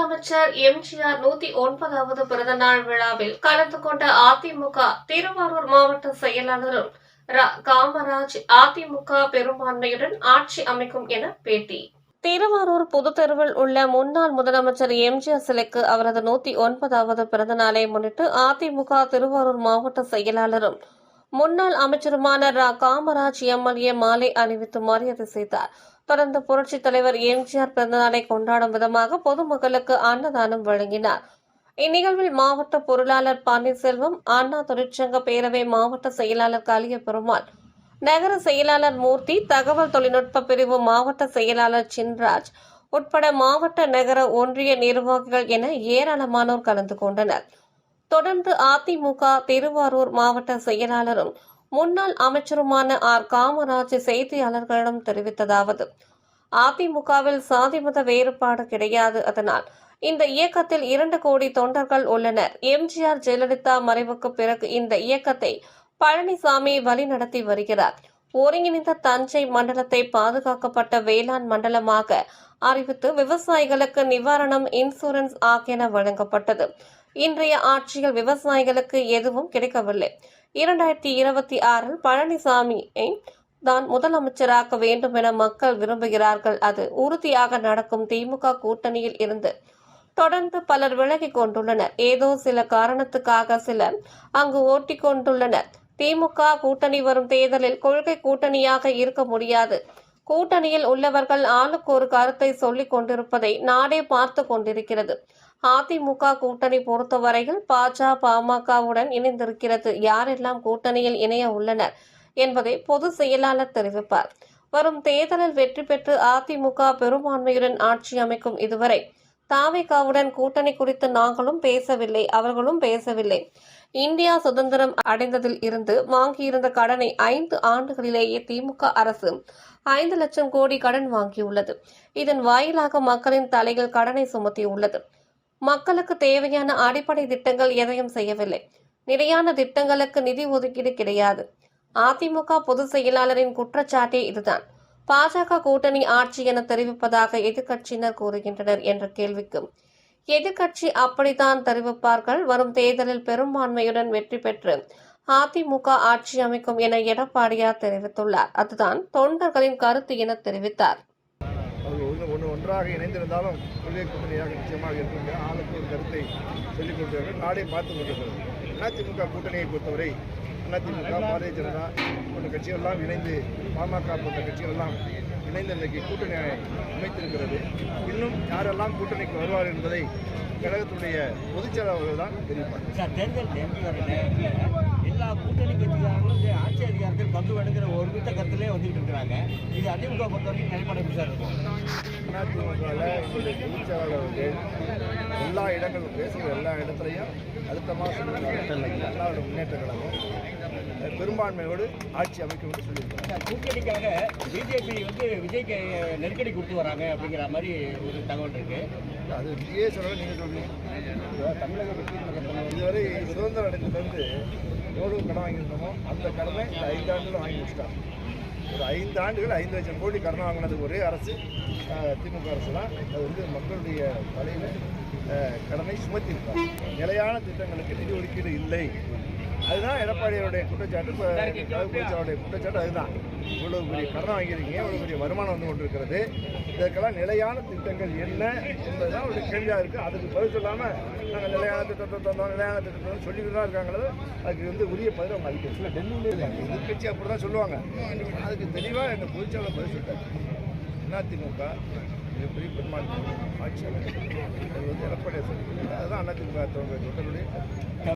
முதலமைச்சர் எம்ஜிஆர் நூத்தி ஒன்பதாவது பிறந்தநாள் விழாவில் கலந்து கொண்ட அதிமுக திருவாரூர் மாவட்ட செயலாளரும் ரா. காமராஜ் அதிமுக பெரும்பான்மையுடன் ஆட்சி அமைக்கும் என பேட்டி. திருவாரூர் புதுத்தெருவில் உள்ள முன்னாள் முதலமைச்சர் எம்ஜிஆர் சிலைக்கு அவரது நூத்தி ஒன்பதாவது பிறந்த நாளை முன்னிட்டு அதிமுக திருவாரூர் மாவட்ட செயலாளரும் முன்னாள் அமைச்சருமான ரா. காமராஜ் எம்எல்ஏ மாலை அணிவித்து மரியாதை செய்தார். தொடர்ந்து புரட்சித் தலைவர் எம்ஜிஆர் பிறந்தநாளை கொண்டாடும் விதமாக பொதுமக்களுக்கு அன்னதானம் வழங்கினார். இந்நிகழ்வில் மாவட்ட பொருளாளர் பன்னீர்செல்வம் அண்ணா தொழிற்சங்க பேரவை மாவட்ட செயலாளர் கலிய பெருமாள் நகர செயலாளர் மூர்த்தி தகவல் தொழில்நுட்ப பிரிவு மாவட்ட செயலாளர் சின்ராஜ் உட்பட மாவட்ட நகர ஒன்றிய நிர்வாகிகள் என ஏராளமானோர் கலந்து கொண்டனர். தொடர்ந்து அதிமுக திருவாரூர் மாவட்ட செயலாளரும் முன்னாள் அமைச்சருமான ஆர். காமராஜ் செய்தியாளர்களிடம் தெரிவித்ததாவது அதிமுகவில் சாதி மத வேறுபாடு கிடையாது. அதனால் இந்த இயக்கத்தில் இரண்டு கோடி தொண்டர்கள் உள்ளனர். எம்ஜிஆர் ஜெயலலிதா மறைவுக்கு பிறகு இந்த இயக்கத்தை பழனிசாமி வழிநடத்தி வருகிறார். ஒருங்கிணைந்த தஞ்சை மண்டலத்தை பாதுகாக்கப்பட்ட வேளாண் மண்டலமாக அறிவித்து விவசாயிகளுக்கு நிவாரணம் இன்சூரன்ஸ் ஆகியன வழங்கப்பட்டது. இன்றைய ஆட்சியில் விவசாயிகளுக்கு எதுவும் கிடைக்கவில்லை. இரண்டாயிரத்தி இருபத்தி ஆறில் பழனிசாமியை தான் முதலமைச்சராக்க வேண்டும் என மக்கள் விரும்புகிறார்கள். அது உறுதியாக நடக்கும் திமுக கூட்டணியில் இருந்து தொடர்ந்து பலர் விலகிக் கொண்டுள்ளனர். ஏதோ சில காரணத்துக்காக சிலர் அங்கு ஓட்டிக் கொண்டுள்ளனர். திமுக கூட்டணி வரும் தேர்தலில் கொள்கை கூட்டணியாக இருக்க முடியாது. கூட்டணியில் உள்ளவர்கள் ஆளுக்கு ஒரு கருத்தை சொல்லிக் கொண்டிருப்பதை நாடே பார்த்து கொண்டிருக்கிறது. அதிமுக கூட்டணி பொறுத்தவரையில் பாஜ பாமகவுடன் இணைந்திருக்கிறது. யாரெல்லாம் கூட்டணியில் இணைய உள்ளனர் என்பதை பொது செயலாளர் தெரிவிப்பார். வரும் தேர்தலில் வெற்றி பெற்று அதிமுக பெரும்பான்மையுடன் ஆட்சி அமைக்கும் இதுவரை தாவேகாவுடன் கூட்டணி குறித்து நாங்களும் பேசவில்லை அவர்களும் பேசவில்லை. இந்தியா சுதந்திரம் அடைந்ததில் இருந்து வாங்கியிருந்த கடனை ஐந்து ஆண்டுகளிலேயே திமுக அரசு ஐந்து லட்சம் கோடி கடன் வாங்கியுள்ளது. இதன் வாயிலாக மக்களின் தலையில் கடனை சுமத்தியுள்ளது. மக்களுக்கு தேவையான அடிப்படை திட்டங்கள் எதையும் செய்யவில்லை. நிலையான திட்டங்களுக்கு நிதி ஒதுக்கீடு கிடையாது. அதிமுக பொதுச் செயலாளரின் குற்றச்சாட்டே இதுதான். பாஜக கூட்டணி ஆட்சி என தெரிவிப்பதாக எதிர்க்கட்சியினர் கூறுகின்றனர் என்ற கேள்விக்கும் எதிர்க்கட்சி அப்படித்தான் தெரிவிப்பார்கள். வரும் தேர்தலில் பெரும்பான்மையுடன் வெற்றி பெற்று அதிமுக ஆட்சி அமைக்கும் என எடப்பாடியார் தெரிவித்துள்ளார். அதுதான் தொண்டர்களின் கருத்து என தெரிவித்தார். ஒன்றாக இணைந்திருந்தாலும் கொள்கை கூட்டணியாக நிச்சயமாக இருக்கின்ற ஆளுக்கு ஒரு கருத்தை சொல்லிக் கொண்டிருக்கிறது நாடே பார்த்து கொண்டிருக்கிறது. அதிமுக கூட்டணியை பொறுத்தவரை அதிமுக பாரதிய ஜனதா போன்ற கட்சிகள்லாம் இணைந்து பாமக போன்ற கட்சிகள்லாம் இணைந்து இன்றைக்கு கூட்டணி அமைத்திருக்கிறது. இன்னும் யாரெல்லாம் கூட்டணிக்கு வருவார் என்பதை கழகத்துடைய பொதுச்செயலாளர்கள் தான் தெரிவிப்பார் சார் தேர்தல் எல்லா கூட்டணி கட்சிகள் பங்கு வேணுங்கிற ஒரு மித்த கருத்திலே வந்துட்டு இருக்கிறாங்க. இது அதிமுக பொறுத்த வரைக்கும் நிலைப்பாடு எப்படி சார் இருக்கும்? எல்லா இடங்களும் பேசுகிற எல்லா இடத்துலையும் அடுத்த மாதம் எல்லாரோட முன்னேற்ற கழகம் பெரும்பான்மையோடு ஆட்சி அமைக்கும் என்று சொல்லியிருக்காங்க கூட்டணிக்காக பிஜேபி வந்து விஜய்க்கு நெருக்கடி கொடுத்து வராங்க அப்படிங்கிற மாதிரி ஒரு தகவல் இருக்கு. அது விஜயே சொல்ல நீங்கள் சொல்றீங்க. தமிழக இதுவரை சுதந்திரம் அடைந்ததுலேருந்து எவ்வளோ கடன் வாங்கியிருந்தோமோ அந்த கடனை இந்த ஐந்தாண்டுல வாங்கி வச்சுட்டாங்க. ஒரு ஐந்து ஆண்டுகள் ஐந்து லட்சம் கோடி கடன் வாங்கினது ஒரே அரசு திமுக அரசு தான். அது வந்து மக்களுடைய தலையில் கடனை சுமத்தியிருக்காங்க. நிலையான திட்டங்களுக்கு நிதி ஒதுக்கீடு இல்லை. அதுதான் எடப்பாடியோடைய குற்றச்சாட்டு. இப்போ குற்றச்சாட்டு அதுதான். இவ்வளோ பெரிய கடன் வாங்கியிருக்கீங்க இவ்வளோ பெரிய வருமானம் வந்து கொண்டிருக்கிறது. இதற்கெல்லாம் நிலையான திட்டங்கள் என்ன என்பதுதான் அவருடைய கேள்வியாக இருக்குது அதுக்கு பதில் சொல்லாமல் நாங்கள் நிலையான திட்டத்தை தந்தோம் நிலையான திட்டத்தை சொல்லிட்டு தான் இருக்காங்களோ அதுக்கு வந்து உரிய பதில் அவங்க அளிக்கல. டெல்லியிலே எதிர்கட்சி அப்படி தான் சொல்லுவாங்க. அதுக்கு தெளிவாக எங்கள் பொதுச்சாளர் பதில் சொல்லிட்டாங்க. அதிமுக மிகப்பெரிய பெரும்பான்மை ஆட்சியாளர் அது வந்து எடப்பாடியார் சொல்லியிருக்காங்க அதுதான் அதிமுக தொண்டர்களுடைய